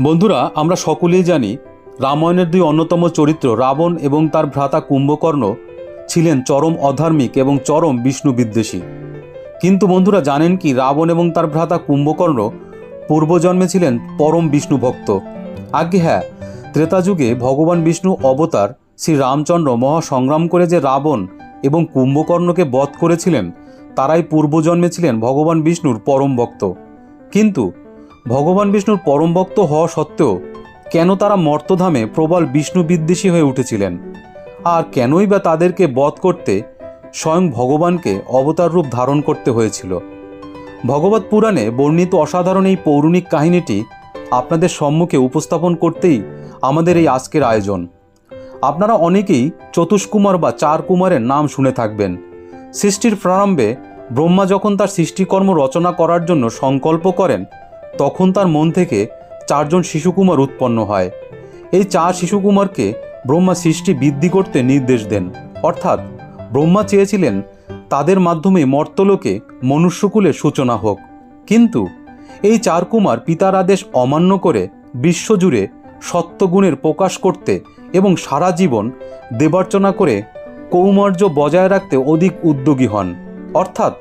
বন্ধুরা, আমরা সকলেই জানি রামায়ণের দুই অন্যতম চরিত্র রাবণ এবং তার ভ্রাতা কুম্ভকর্ণ ছিলেন চরম অধার্মিক এবং চরম বিষ্ণু বিদ্বেষী। কিন্তু বন্ধুরা, জানেন কি রাবণ এবং তার ভ্রাতা কুম্ভকর্ণ পূর্বজন্মে ছিলেন পরম বিষ্ণু ভক্ত। আগে হ্যাঁ ত্রেতা যুগে ভগবান বিষ্ণু অবতার শ্রী রামচন্দ্র মহা সংগ্রাম করে যে রাবণ এবং কুম্ভকর্ণকে বধ করেছিলেন, তারাই পূর্বজন্মে ছিলেন ভগবান বিষ্ণুর পরম ভক্ত। কিন্তু ভগবান বিষ্ণুর পরম ভক্ত হওয়া সত্ত্বেও কেন তারা মর্তধামে প্রবল বিষ্ণু বিদ্বেষী হয়ে উঠেছিলেন? আর কেনই বা তাদেরকে বধ করতে স্বয়ং ভগবানকে অবতার রূপ ধারণ করতে হয়েছিল? ভগবত পুরাণে বর্ণিত অসাধারণ এই পৌরাণিক কাহিনীটি আপনাদের সম্মুখে উপস্থাপন করতেই আমাদের এই আজকের আয়োজন। আপনারা অনেকেই চতুষ্কুমার বা চার কুমারের নাম শুনে থাকবেন। সৃষ্টির প্রারম্ভে ব্রহ্মা যখন তার সৃষ্টিকর্ম রচনা করার জন্য সংকল্প করেন তখন তার মন থেকে চারজন শিশুকুমার উৎপন্ন হয়। এই চার শিশুকুমারকে ব্রহ্মা সৃষ্টি বৃদ্ধি করতে নির্দেশ দেন। অর্থাৎ ব্রহ্মা চেয়েছিলেন তাদের মাধ্যমে মর্তলোকে মনুষ্যকুলের সূচনা হোক। কিন্তু এই চার কুমার পিতার আদেশ অমান্য করে বিশ্বজুড়ে সত্যগুণের প্রকাশ করতে এবং সারা জীবন দেবার্চনা করে কৌমার্য বজায় রাখতে অধিক উদ্যোগী হন। অর্থাৎ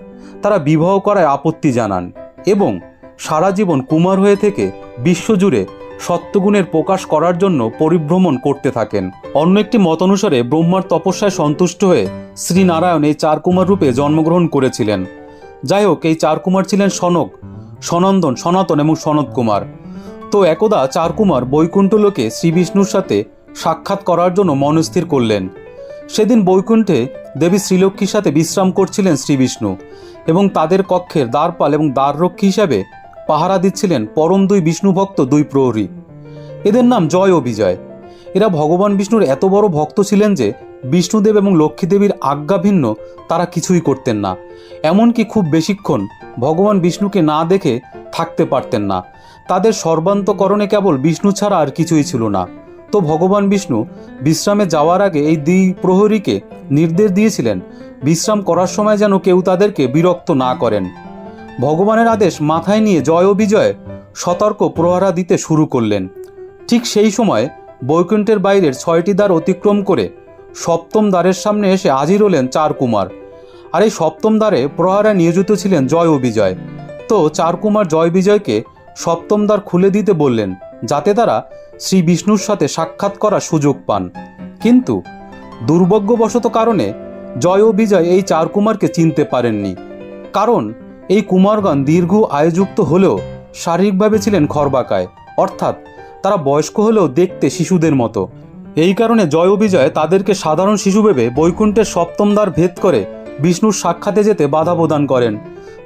তারা বিবাহ করায় আপত্তি জানান এবং সারা জীবন কুমার হয়ে থেকে বিশ্বজুড়ে সত্যগুণের প্রকাশ করার জন্য পরিভ্রমণ করতে থাকেন। অন্য একটি মত অনুসারে ব্রহ্মার তপস্যায় সন্তুষ্ট হয়ে শ্রীনারায়ণ এই চার কুমার রূপে জন্মগ্রহণ করেছিলেন। যাই হোক, এই চার কুমার ছিলেন সনক, সনন্দন, সনাতন এবং সনত কুমার। তো একদা চার কুমার বৈকুণ্ঠ লোকে শ্রীবিষ্ণুর সাথে সাক্ষাৎ করার জন্য মনস্থির করলেন। সেদিন বৈকুণ্ঠে দেবী শ্রীলক্ষ্মীর সাথে বিশ্রাম করছিলেন শ্রীবিষ্ণু এবং তাদের কক্ষের দ্বারপাল এবং দ্বাররক্ষী হিসাবে পাহারা দিচ্ছিলেন পরম দুই বিষ্ণুভক্ত দুই প্রহরী। এদের নাম জয় ও বিজয়। এরা ভগবান বিষ্ণুর এত বড় ভক্ত ছিলেন যে, বিষ্ণুদেব এবং লক্ষ্মীদেবীর আজ্ঞা ভিন্ন, তারা কিছুই করতেন না। এমনকি খুব বেশিক্ষণ ভগবান বিষ্ণুকে না দেখে থাকতে পারতেন না। তাদের সর্বান্তকরণে কেবল বিষ্ণু ছাড়া আর কিছুই ছিল না। তো ভগবান বিষ্ণু বিশ্রামে যাওয়ার আগে এই দুই প্রহরীকে নির্দেশ দিয়েছিলেন, বিশ্রাম করার সময় যেন কেউ তাদেরকে বিরক্ত না করেন। ভগবানের আদেশ মাথায় নিয়ে জয় ও বিজয় সতর্ক প্রহারা দিতে শুরু করলেন। ঠিক সেই সময় বৈকুণ্ঠের বাইরের ছয়টি দ্বার অতিক্রম করে সপ্তম দ্বারের সামনে এসে হাজির হলেন চার কুমার আর এই সপ্তম দ্বারে প্রহারা নিয়োজিত ছিলেন জয় ও বিজয়। তো চার কুমার জয় বিজয়কে সপ্তম দ্বার খুলে দিতে বললেন, যাতে তারা শ্রী বিষ্ণুর সাথে সাক্ষাৎ করার সুযোগ পান। কিন্তু দুর্ভাগ্যবশত কারণে জয় ও বিজয় এই চার কুমারকে চিনতে পারেননি। কারণ এই কুমারগণ দীর্ঘ আয়যুক্ত হলেও শারীরিকভাবে ছিলেন খর্বাকায়। অর্থাৎ তারা বয়স্ক হলেও দেখতে শিশুদের মতো। এই কারণে জয় ও বিজয় তাদেরকে সাধারণ শিশু ভেবে বৈকুণ্ঠের সপ্তম দ্বার ভেদ করে বিষ্ণুর সাক্ষাতে যেতে বাধা প্রদান করেন।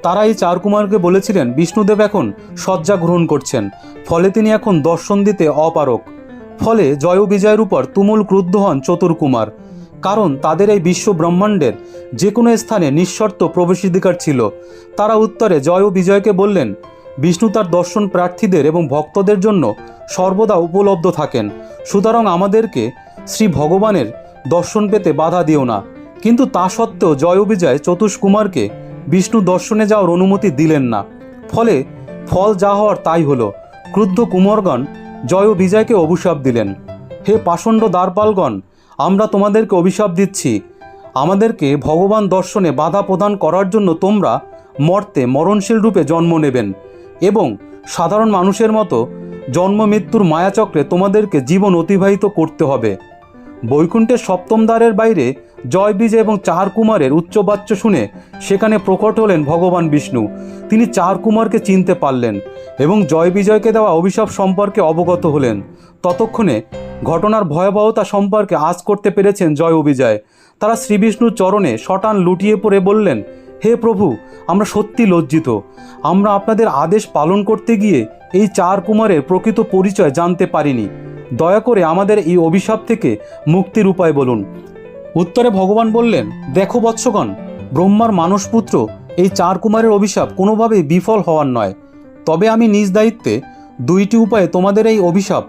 তারা এই চার কুমারকে বলেছিলেন, বিষ্ণুদেব এখন শয্যা গ্রহণ করছেন। ফলে তিনি এখন দর্শন দিতে অপারক। ফলে জয় বিজয়ের উপর তুমুল ক্রুদ্ধ হন চতুর্কুমার কারণ তাদের এই বিশ্ব ব্রহ্মাণ্ডের যে কোনো স্থানে নিঃশর্ত প্রবেশাধিকার ছিল। তারা উত্তরে জয় ও বিজয়কে বললেন, বিষ্ণু তার দর্শন প্রার্থীদের এবং ভক্তদের জন্য সর্বদা উপলব্ধ থাকেন। সুতরাং আমাদেরকে শ্রী ভগবানের দর্শন পেতে বাধা দিও না। কিন্তু তা সত্ত্বেও জয় বিজয় চতুষ্কুমারকে বিষ্ণু দর্শনে যাওয়ার অনুমতি দিলেন না। ফলে ফল যা হওয়ার তাই হলো। ক্রুদ্ধ কুমারগণ জয় বিজয়কে অভিশাপ দিলেন। হে পাষণ্ড দ্বারপালগণ আমরা তোমাদেরকে অভিশাপ দিচ্ছি। আমাদেরকে ভগবান দর্শনে বাধা প্রদান করার জন্য তোমরা মর্তে মরণশীল রূপে জন্ম নেবেন এবং সাধারণ মানুষের মতো জন্ম মৃত্যুর মায়াচক্রে তোমাদেরকে জীবন অতিবাহিত করতে হবে। বৈকুণ্ঠের সপ্তম দ্বারের বাইরে জয় বিজয় এবং চার কুমারের উচ্চবাচ্য শুনে সেখানে প্রকট হলেন ভগবান বিষ্ণু। তিনি চার কুমারকে চিনতে পারলেন এবং জয় বিজয়কে দেওয়া অভিশাপ সম্পর্কে অবগত হলেন। ততক্ষণে ঘটনার ভয়াবহতা সম্পর্কে আজ করতে পেরেছেন জয় ও বিজয় তারা শ্রীবিষ্ণুর চরণে শটান লুটিয়ে পড়ে বললেন, হে প্রভু, আমরা সত্যি লজ্জিত। আমরা আপনাদের আদেশ পালন করতে গিয়ে এই চার কুমারের প্রকৃত পরিচয় জানতে পারিনি। দয়া করে আমাদের এই অভিশাপ থেকে মুক্তির উপায় বলুন। উত্তরে ভগবান বললেন, দেখো বৎসগণ, ব্রহ্মার মানসপুত্র এই চার কুমারের অভিশাপ কোনোভাবেই বিফল হওয়ার নয়। তবে আমি নিজ দায়িত্বে দুইটি উপায়ে তোমাদের এই অভিশাপ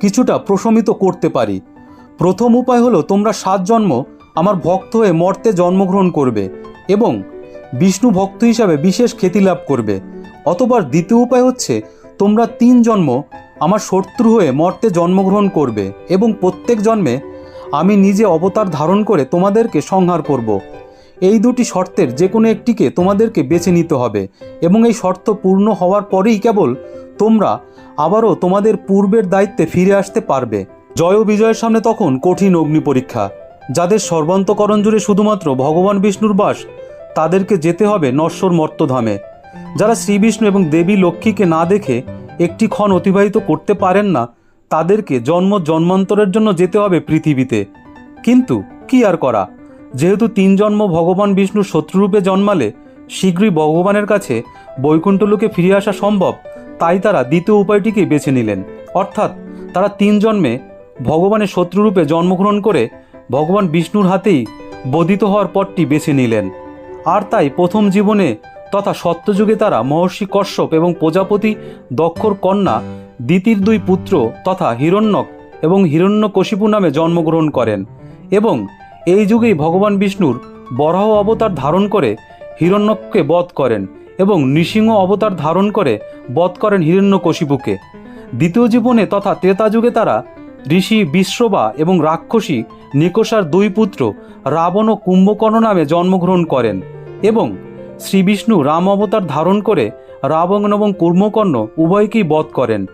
কিছুটা প্রশমিত করতে পারি প্রথম উপায় হলো, তোমরা সাত জন্ম আমার ভক্ত হয়ে মর্তে জন্মগ্রহণ করবে এবং বিষ্ণু ভক্ত হিসাবে বিশেষ খ্যাতি লাভ করবে অতবার দ্বিতীয় উপায় হচ্ছে, তোমরা তিন জন্ম আমার শত্রু হয়ে মর্তে জন্মগ্রহণ করবে এবং প্রত্যেক জন্মে আমি নিজে অবতার ধারণ করে তোমাদেরকে সংহার করব। এই দুটি শর্তের যে কোনো একটিকে তোমাদেরকে বেছে নিতে হবে এবং এই শর্ত পূর্ণ হওয়ার পরেই কেবল তোমরা আবারও তোমাদের পূর্বের দায়িত্বে ফিরে আসতে পারবে। জয় ও বিজয়ের সামনে তখন কঠিন অগ্নি পরীক্ষা। যাদের সর্বান্তকরণ জুড়ে শুধুমাত্র ভগবান বিষ্ণুর বাস, তাদেরকে যেতে হবে নশ্বর মর্তধামে। যারা শ্রীবিষ্ণু এবং দেবী লক্ষ্মীকে না দেখে একটি ক্ষণ অতিবাহিত করতে পারেন না, তাদেরকে জন্ম জন্মান্তরের জন্য যেতে হবে পৃথিবীতে। কিন্তু কি আর করা? যেহেতু তিন জন্ম ভগবান বিষ্ণুর শত্রুরূপে জন্মালে, শীঘ্রই ভগবানের কাছে বৈকুণ্ঠলোকে ফিরে আসা সম্ভব, তাই তারা দ্বিতীয় উপায়টিকে বেছে নিলেন। অর্থাৎ তারা তিন জন্মে ভগবানের শত্রুরূপে জন্মগ্রহণ করে ভগবান বিষ্ণুর হাতেই বধিত হওয়ার পথটি বেছে নিলেন। আর তাই প্রথম জীবনে তথা সত্যযুগে তারা মহর্ষি কশ্যপ এবং প্রজাপতি দক্ষর কন্যা দ্বিতীয় দুই পুত্র তথা হিরণ্যক এবং হিরণ্যকশিপু নামে জন্মগ্রহণ করেন এবং এই যুগেই ভগবান বিষ্ণুর বরাহ অবতার ধারণ করে হিরণ্যককে বধ করেন এবং নৃসিংহ অবতার ধারণ করে বধ করেন হিরণ্যকশিপুকে। দ্বিতীয় জীবনে তথা ত্রেতা যুগে তারা ঋষি বিশ্ববা এবং রাক্ষসী নিকোষার দুই পুত্র রাবণ ও কুম্ভকর্ণ নামে জন্মগ্রহণ করেন এবং শ্রী বিষ্ণু রাম অবতার ধারণ করে রাবণ এবং কুম্ভকর্ণ উভয়কেই বধ করেন।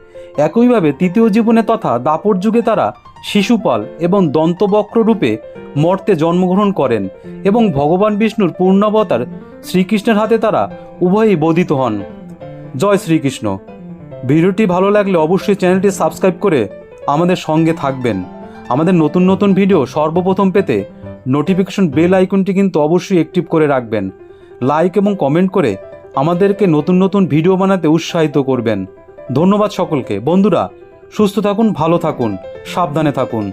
একইভাবে তৃতীয় জীবনে তথা দাপর যুগে তারা শিশুপাল এবং দন্তবক্র রূপে মর্তে জন্মগ্রহণ করেন এবং ভগবান বিষ্ণুর পূর্ণাবতার শ্রীকৃষ্ণের হাতে তারা উভয়ই বোধিত হন। জয় শ্রীকৃষ্ণ। ভিডিওটি ভালো লাগলে অবশ্যই চ্যানেলটি সাবস্ক্রাইব করে আমাদের সঙ্গে থাকবেন। আমাদের নতুন নতুন ভিডিও সর্বপ্রথম পেতে নোটিফিকেশন বেল আইকনটি কিন্তু অবশ্যই অ্যাক্টিভ করে রাখবেন। লাইক এবং কমেন্ট করে আমাদেরকে নতুন নতুন ভিডিও বানাতে উৎসাহিত করবেন। ধন্যবাদ সকলকে। বন্ধুরা সুস্থ থাকুন ভালো থাকুন সাবধানে থাকুন।